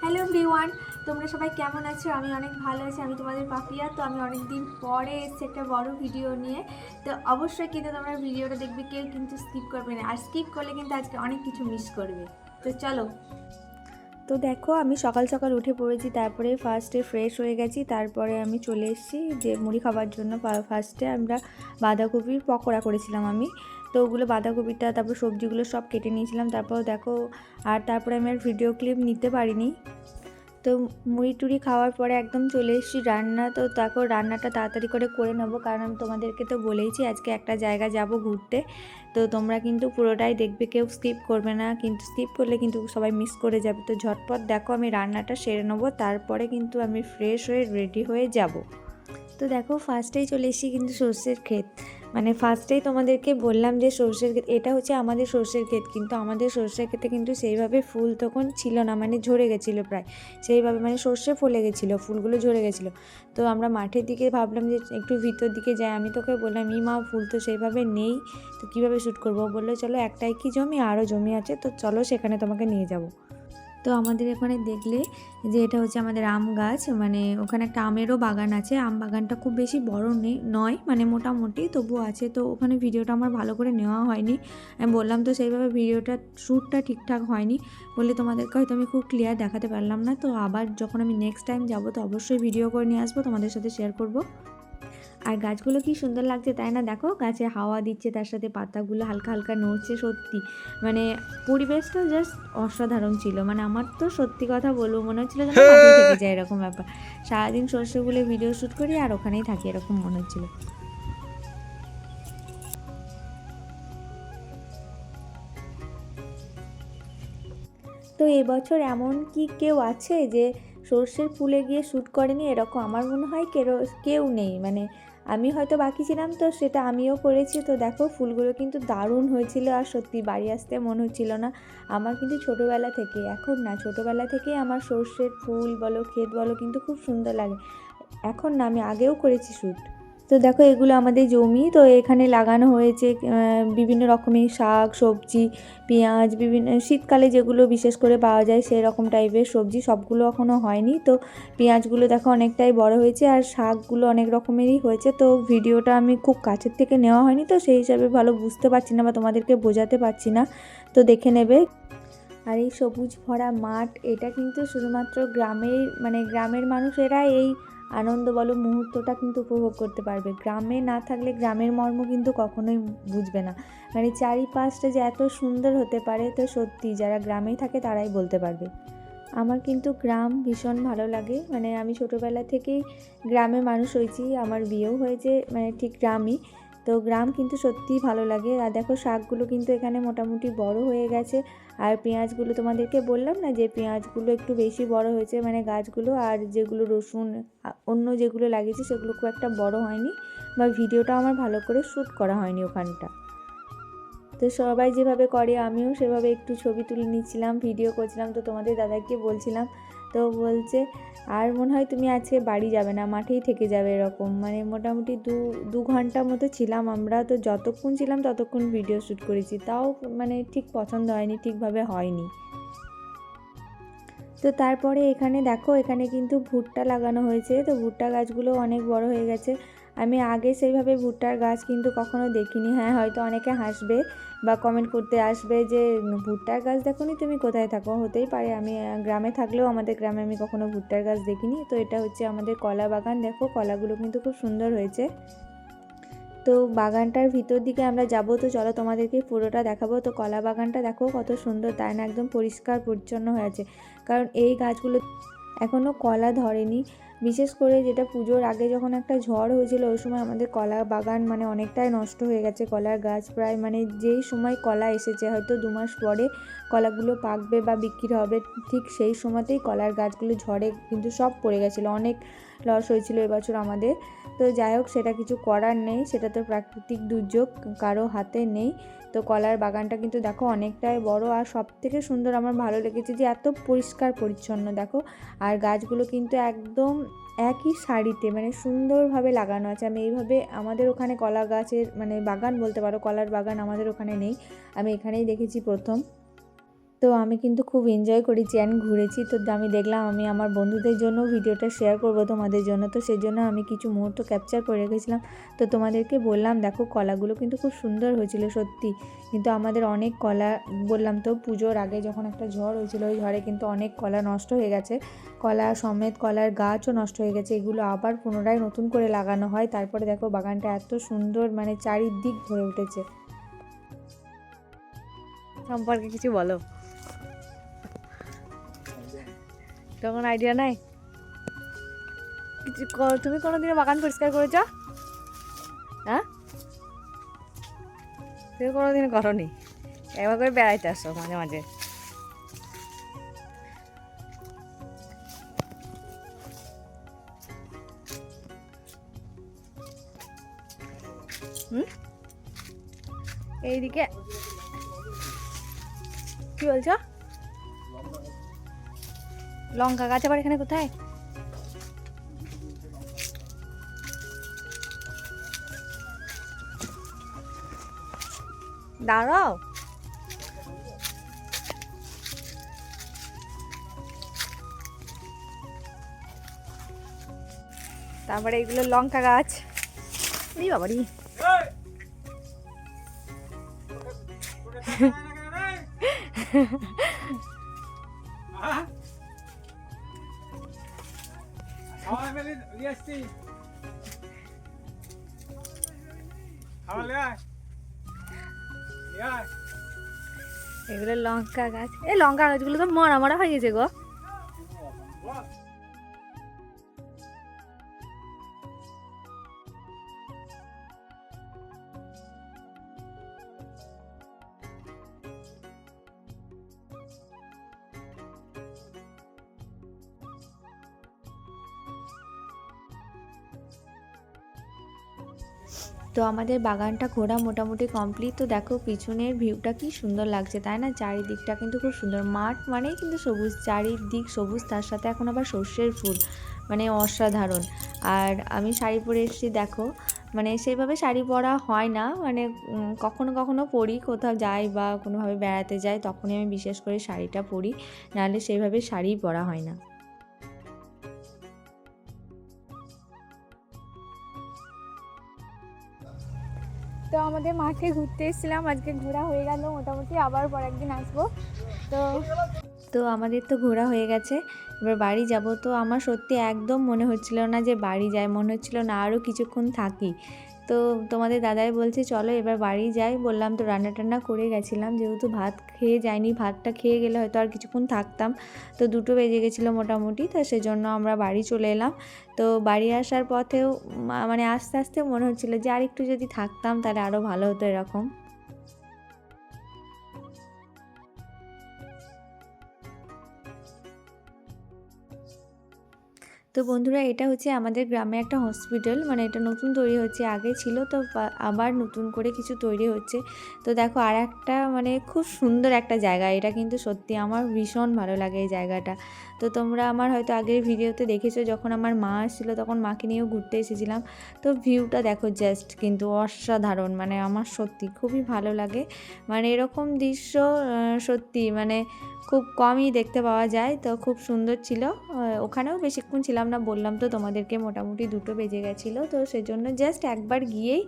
Hello everyone তোমরা সবাই কেমন আছো? আমি অনেক ভালো আছি। আমি তোমাদের পাপিয়া। তো আমি অনেক দিন পরে এসেছি একটা বড় ভিডিও নিয়ে। তো অবশ্যই কিন্তু তোমরা ভিডিওটা দেখবে, কেউ কিন্তু স্কিপ করবে না। আর স্কিপ করলে কিন্তু আজকে অনেক কিছু মিস করবে। তো চলো। তো দেখো, আমি সকাল সকাল উঠে পড়েছি। তারপরে ফার্স্টে ফ্রেশ হয়ে গেছি। তারপরে আমি চলে এসেছি যে মুড়ি খাবার জন্য। ফার্স্টে আমরা বাঁধাকপির পকোড়া করেছিলাম আমি। তো ওগুলো বাঁধাকপিটা, তারপর সবজিগুলো সব কেটে নিয়েছিলাম। তারপর দেখো, আর তারপরে আমি আর ভিডিও ক্লিপ নিতে পারিনি। তো মুড়ি টুড়ি খাওয়ার পরে একদম চলে এসেছি রান্না। তো তারপর রান্নাটা তাড়াতাড়ি করে করে নেব। কারণ আমি তোমাদেরকে তো বলেইছি, আজকে একটা জায়গা যাব ঘুরতে। তো তোমরা কিন্তু পুরোটাই দেখবে, কেউ স্কিপ করবে না। কিন্তু স্কিপ করলে কিন্তু সবাই মিস করে যাবে। তো ঝটপট দেখো, আমি রান্নাটা সেরে নেব। তারপরে কিন্তু আমি ফ্রেশ হয়ে রেডি হয়ে যাব। তো দেখো ফার্স্টেই চলে এসেছি কিন্তু সর্ষের ক্ষেত। মানে ফার্স্টেই তোমাদেরকে বললাম যে সর্ষের ক্ষেত এটা হচ্ছে আমাদের সর্ষের ক্ষেত, কিন্তু আমাদের সর্ষের ক্ষেতে কিন্তু সেইভাবে ফুল তখন ছিল না মানে ঝরে গেছিল প্রায়। সেইভাবে মানে সর্ষে ফলে গেছিল, ফুলগুলো ঝরে গেছিল। তো আমরা মাঠের দিকে ভাবলাম যে একটু ভিতর দিকে যাই, আমি তোকে বললাম, ই মা, ফুল তো সেইভাবে নেই, তো কীভাবে শ্যুট করব? বলল, চলো একটাই কি জমি আরও জমি আছে, তো চলো সেখানে তোমাকে নিয়ে যাব। তো আমাদের এখানে দেখলে যে এটা হচ্ছে আমাদের আম গাছ মানে ওখানে একটা আমেরও বাগান আছে। আম বাগানটা খুব বেশি বড় নেই নয় মানে মোটামুটি তবু আছে। তো ওখানে ভিডিওটা আমার ভালো করে নেওয়া হয়নি। আমি বললাম তো সেইভাবে ভিডিওটা, শ্যুটটা ঠিকঠাক হয়নি বলে তোমাদেরকে হয়তো আমি খুব ক্লিয়ার দেখাতে পারলাম না। তো আবার যখন আমি নেক্সট টাইম যাব তো অবশ্যই ভিডিও করে নিয়ে আসব। তোমাদের সাথে শেয়ার করব। আর গাছগুলো কি সুন্দর লাগছে তাই না? দেখো গাছে হাওয়া দিচ্ছে তার সাথে পাতাগুলো হালকা হালকা নড়ছে সত্যি। মানে পরিবেশটা জাস্ট অসাধারণ ছিল। মানে আমার তো সত্যি কথা বলব মনে হচ্ছিল যেন মাটিয়ে থেকে যায় এরকম ব্যাপার। সারাদিন সর্ষেগুলো ভিডিও শ্যুট করি আর ওখানেই থাকি এরকম মনে হচ্ছিল। তো এবছর এমন কি কেউ আছে যে সর্ষের ফুলে গিয়ে শ্যুট করেনি? এরকম আমার মনে হয় কেউ কেউ নেই। মানে আমি হয়তো বাকি ছিলাম, তো সেটা আমিও করেছি। তো দেখো, ফুলগুলো কিন্তু দারুণ হয়েছিল আর সত্যি বাড়ি আসতে মন হচ্ছিল না। আমার কিন্তু ছোটোবেলা থেকে, এখন না, ছোটোবেলা থেকেই আমার সর্ষের ফুল বলো, ক্ষেত বলো, কিন্তু খুব সুন্দর লাগে। এখন না, আমি আগেও করেছি শ্যুট। তো দেখো এগুলো আমাদের জমি, তো এখানে লাগানো হয়েছে বিভিন্ন রকমের শাক, সবজি, পেঁয়াজ, বিভিন্ন, শীতকালে যেগুলো বিশেষ করে পাওয়া যায় সেই রকম টাইপের সবজি সবগুলো এখনও হয়নি। তো পেঁয়াজগুলো দেখো অনেকটাই বড় হয়েছে আর শাকগুলো অনেক রকমেরই হয়েছে, তো ভিডিওটা আমি খুব কাছের থেকে নেওয়া হয়নি, তো সেই হিসাবে ভালো বুঝতে পারছি না বা তোমাদেরকে বোঝাতে পারছি না। তো দেখে নেবে। আর এই সবুজ ভরা মাঠ, এটা কিন্তু শুধুমাত্র গ্রামের মানে গ্রামের মানুষেরা এই আনন্দ বলো মুহূর্তটা কিন্তু উপভোগ করতে পারবে। গ্রামে না থাকলে গ্রামের মর্ম কিন্তু কখনোই বুঝবে না। মানে চারিপাশটা যে এত সুন্দর হতে পারে, তো সত্যি যারা গ্রামেই থাকে তারাই বলতে পারবে। আমার কিন্তু গ্রাম ভীষণ ভালো লাগে। মানে আমি ছোটোবেলা থেকেই গ্রামে মানুষ হয়েছি। আমার বিয়েও হয়েছে মানে ঠিক গ্রামই। তো গ্রাম কিন্তু সত্যিই ভালো লাগে। আর দেখো শাকগুলো কিন্তু এখানে মোটামুটি বড় হয়ে গেছে। আর পেঁয়াজগুলো তোমাদেরকে বললাম না যে পেঁয়াজগুলো একটু বেশি বড় হয়েছে মানে গাছগুলো আর যেগুলো রসুন অন্য যেগুলো লাগিয়েছে সেগুলো খুব একটা বড় হয়নি বা ভিডিওটা আমার ভালো করে শ্যুট করা হয়নি ওখানটা। তো সবাই যেভাবে করে আমিও সেভাবে একটু ছবি তুলে নিচ্ছিলাম, ভিডিও করছিলাম। তো তোমাদের দাদাকে বলছিলাম তো বলছে, আর মনে হয় তুমি আজকে বাড়ি যাবে না, মাঠেই থেকে যাবে এরকম। মানে মোটামুটি দু দু ঘণ্টা মতো ছিলাম আমরা, তো যতক্ষণ ছিলাম ততক্ষণ ভিডিও শ্যুট করেছি। তাও মানে ঠিক পছন্দ হয়নি, ঠিকভাবে হয়নি। তো তারপরে এখানে দেখো, এখানে কিন্তু ভুট্টা লাগানো হয়েছে। তো ভুট্টা গাছগুলো অনেক বড় হয়ে গেছে। আমি আগে সেইভাবে ভুট্টার গাছ কিন্তু কখনো দেখিনি। হ্যাঁ হয়তো অনেকে হাসবে বা কমেন্ট করতে আসবে যে, ভুট্টার গাছ দেখো তুমি কোথায় থাকো? হতেই পারে। আমি গ্রামে থাকলেও আমাদের গ্রামে আমি কখনো ভুট্টার গাছ দেখিনি। তো এটা হচ্ছে আমাদের কলা বাগান। দেখো, কলাগুলো কিন্তু খুব সুন্দর হয়েছে। তো বাগানটার ভিতর দিকে আমরা যাব। তো চলো তোমাদেরকে পুরোটা দেখাবো। তো কলা বাগানটা দেখো, কত সুন্দর। তাই না, একদম পরিষ্কার, পরিচ্ছন্ন হয়েছে কারণ এই গাছগুলো এখনও কলা ধরেনি। বিশেষ করে যেটা পুজোর আগে যখন একটা ঝড় হয়েছিল, ওই সময় আমাদের কলা বাগান মানে অনেকটাই নষ্ট হয়ে গেছে। কলার গাছ প্রায় মানে যেই সময় কলা এসেছে, হয়তো দু মাস পরে কলাগুলো পাকবে বা বিক্রি হবে, ঠিক সেই সময়তেই কলার গাছগুলো ঝড়ে কিন্তু সব পড়ে গেছিল। অনেক লস হয়েছিল এবছর আমাদের। তো যাই হোক, সেটা কিছু করার নেই। সেটা তো প্রাকৃতিক দুর্যোগ, কারও হাতে নেই। তো কলার বাগানটা কিন্তু দেখো অনেকটাই বড় আর সব থেকে সুন্দর আমার ভালো লেগেছে যে এত পরিষ্কার পরিচ্ছন্ন, দেখো। আর গাছগুলো কিন্তু একদম একই শাড়িতে মানে সুন্দরভাবে লাগানো আছে। আমি এইভাবে আমাদের ওখানে কলা গাছের মানে বাগান বলতে পারো, কলার বাগান আমাদের ওখানে নেই। আমি এখানেই দেখেছি প্রথম। তো আমি কিন্তু খুব এনজয় করেছি অ্যান্ড ঘুরেছি। তো আমি দেখলাম আমি আমার বন্ধুদের জন্য ভিডিওটা শেয়ার করব তোমাদের জন্য। তো সেই জন্য আমি কিছু মুহূর্ত ক্যাপচার করে রেখেছিলাম। তো তোমাদেরকে বললাম, দেখো কলাগুলো কিন্তু খুব সুন্দর হয়েছিল সত্যি। কিন্তু আমাদের অনেক কলা, বললাম তো পুজোর আগে যখন একটা ঝড় হয়েছিল, ওই ঝড়ে কিন্তু অনেক কলা নষ্ট হয়ে গেছে। কলা সমেত কলার গাছও নষ্ট হয়ে গেছে। এগুলো আবার পুনরায় নতুন করে লাগানো হয়। তারপরে দেখো বাগানটা এত সুন্দর মানে চারিদিক ভরে উঠেছে। সম্পর্কে কিছু বলো। তখন আইডিয়া নাই। তুমি কোনোদিনও বাগান পরিষ্কার করেছ? হ্যাঁ তুমি কোনোদিন করনি? একবার করে বেড়াইতে আসো মাঝে মাঝে। এইদিকে। কি বলছো? লঙ্কা গাছ আবার এখানে কোথায়? দাঁড়াও। তারপরে এগুলো লঙ্কা গাছ। এই বাবারি। নিয়ে আসছি। এগুলো লঙ্কা গাছ। এই লঙ্কা গাছগুলো তো মরা মরা হয়ে গেছে গো। তো আমাদের বাগানটা ঘোরা মোটামুটি কমপ্লিট তো দেখো পিছনের ভিউটা কি সুন্দর লাগছে, তাই না? চারিদিকটা কিন্তু খুব সুন্দর। মাঠ মানেই কিন্তু সবুজ, চারিদিক সবুজ, তার সাথে এখন আবার সর্ষের ফুল মানে অসাধারণ। আর আমি শাড়ি পরে এসেছি, দেখো মানে সেইভাবে শাড়ি পরা হয় না মানে কখনো কখনো পরি, কোথাও যাই বা কোনোভাবে বেড়াতে যাই, তখনই আমি বিশেষ করে শাড়িটা পরি, নাহলে সেইভাবে শাড়িই পরা হয় না। তো আমাদের মাঠে ঘুরতে এসেছিলাম, আজকে ঘোরা হয়ে গেল, মোটামুটি আবার পর একদিন আসব। তো তো আমাদের তো ঘোরা হয়ে গেছে, এবার বাড়ি যাব। তো আমার সত্যি একদম মনে হচ্ছিল না যে বাড়ি যায় মনে হচ্ছিল না আরও কিছুক্ষণ থাকি। তো তোমাদের দাদাই বলছে, চলো এবার বাড়ি যাই। বললাম, তো রান্না টান্না করে গেছিলাম, যেহেতু ভাত খেয়ে যাইনি, ভাতটা খেয়ে গেলে হয়তো আর কিছুক্ষণ থাকতাম। তো দুটো বেজে গেছিল মোটামুটি, তো সেজন্য আমরা বাড়ি চলে এলাম। তো বাড়ি আসার পথেও মানে আস্তে আস্তে মনে হচ্ছিল যে, আর একটু যদি থাকতাম, তাহলে আরও ভালো হতো এরকম। তো বন্ধুরা, এটা হচ্ছে আমাদের গ্রামে একটা হসপিটাল মানে এটা নতুন তৈরি হচ্ছে, আগে ছিল, তো আবার নতুন করে কিছু তৈরি হচ্ছে। তো দেখো আর একটা মানে খুব সুন্দর একটা জায়গা, এটা কিন্তু সত্যি আমার ভীষণ ভালো লাগে এই জায়গাটা। তো তোমরা আমার হয়তো আগের ভিডিওতে দেখেছ, যখন আমার মা আসছিল, তখন মাকে নিয়েও ঘুরতে এসেছিলাম। তো ভিউটা দেখো জাস্ট কিন্তু অসাধারণ মানে আমার সত্যি খুবই ভালো লাগে। মানে এরকম দৃশ্য সত্যি মানে খুব কমই দেখতে পাওয়া যায়, তো খুব সুন্দর ছিল। ওখানেও বেশিক্ষণ ছিলাম না, বললাম তো তোমাদেরকে মোটামুটি দুটো বেজে গেছিল, তো সেজন্য জাস্ট একবার গিয়েই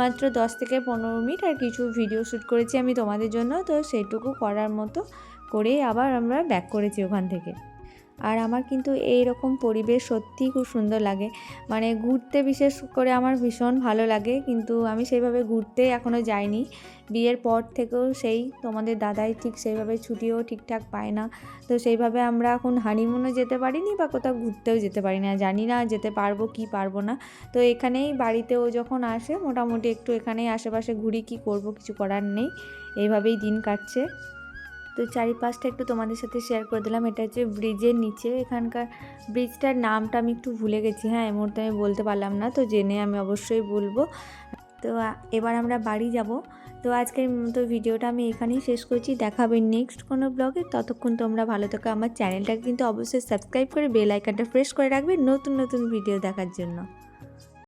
মাত্র দশ থেকে পনেরো মিনিট আর কিছু ভিডিও শ্যুট করেছি আমি তোমাদের জন্য, তো সেটুকু করার মতো করেই আবার আমরা ব্যাক করেছি ওখান থেকে। আর আমার কিন্তু এই রকম পরিবেশ সত্যিই খুব সুন্দর লাগে। মানে ঘুরতে বিশেষ করে আমার ভীষণ ভালো লাগে, কিন্তু আমি সেইভাবে ঘুরতে এখনও যাইনি। বিয়ের পর থেকেও সেই তোমাদের দাদাই ঠিক সেইভাবে ছুটিও ঠিকঠাক পায় না। তো সেইভাবে আমরা এখন হানিমুনও যেতে পারিনি বা কোথাও ঘুরতেও যেতে পারি না। জানি না যেতে পারব কি পারব না। তো এখানেই বাড়িতেও যখন আসে, মোটামুটি একটু এখানেই আশেপাশে ঘুরি কি করব, কিছু করার নেই। এইভাবেই দিন কাটছে। তো চারিপাশটা একটু তোমাদের সাথে শেয়ার করে দিলাম। এটা হচ্ছে ব্রিজের নিচে। এখানকার ব্রিজটার নামটা আমি একটু ভুলে গেছি। হ্যাঁ এই মুহূর্তে আমি বলতে পারলাম না, তো জেনে আমি অবশ্যই বলব। তো এবার আমরা বাড়ি যাব। তো আজকের মতো ভিডিওটা আমি এখানেই শেষ করছি। দেখাবে নেক্সট কোনো ব্লগে ততক্ষণ তোমরা ভালো থাকো। আমার চ্যানেলটাকে কিন্তু অবশ্যই সাবস্ক্রাইব করে বেল আইকনটা প্রেস করে রাখবে নতুন নতুন ভিডিও দেখার জন্য।